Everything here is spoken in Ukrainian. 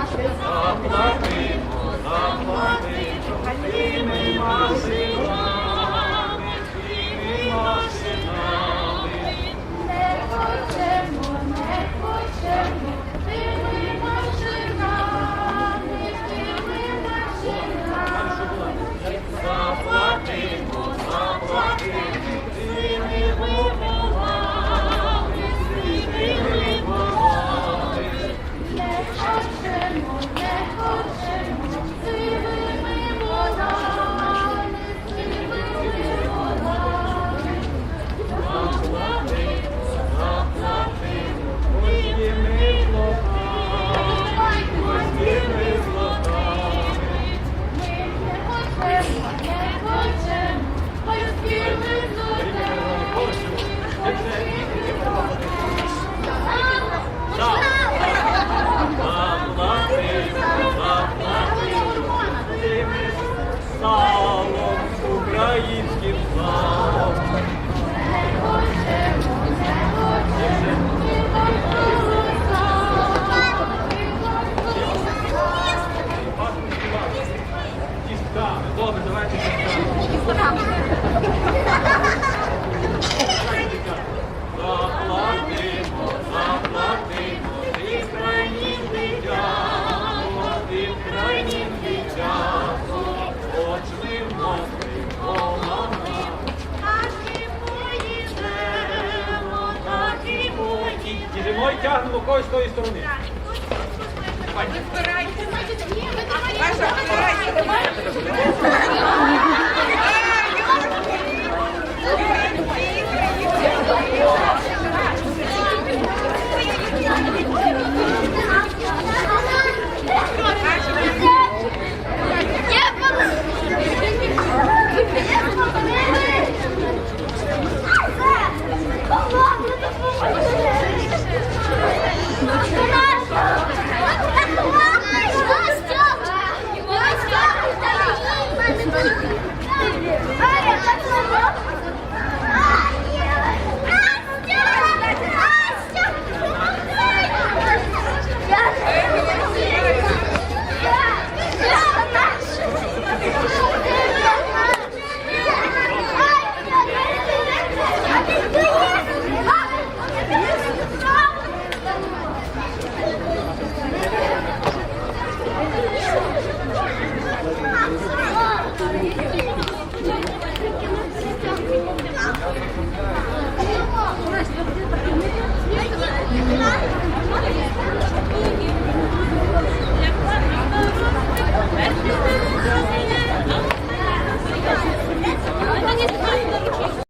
Ah. Tá. Добре, давайте. Заплатимо, заплатимо, ти крайнім крайнім дитя, очним мозким помага. Так і тягнемо когось з тої сторони. Вибирайте. Ваша, вибирайте.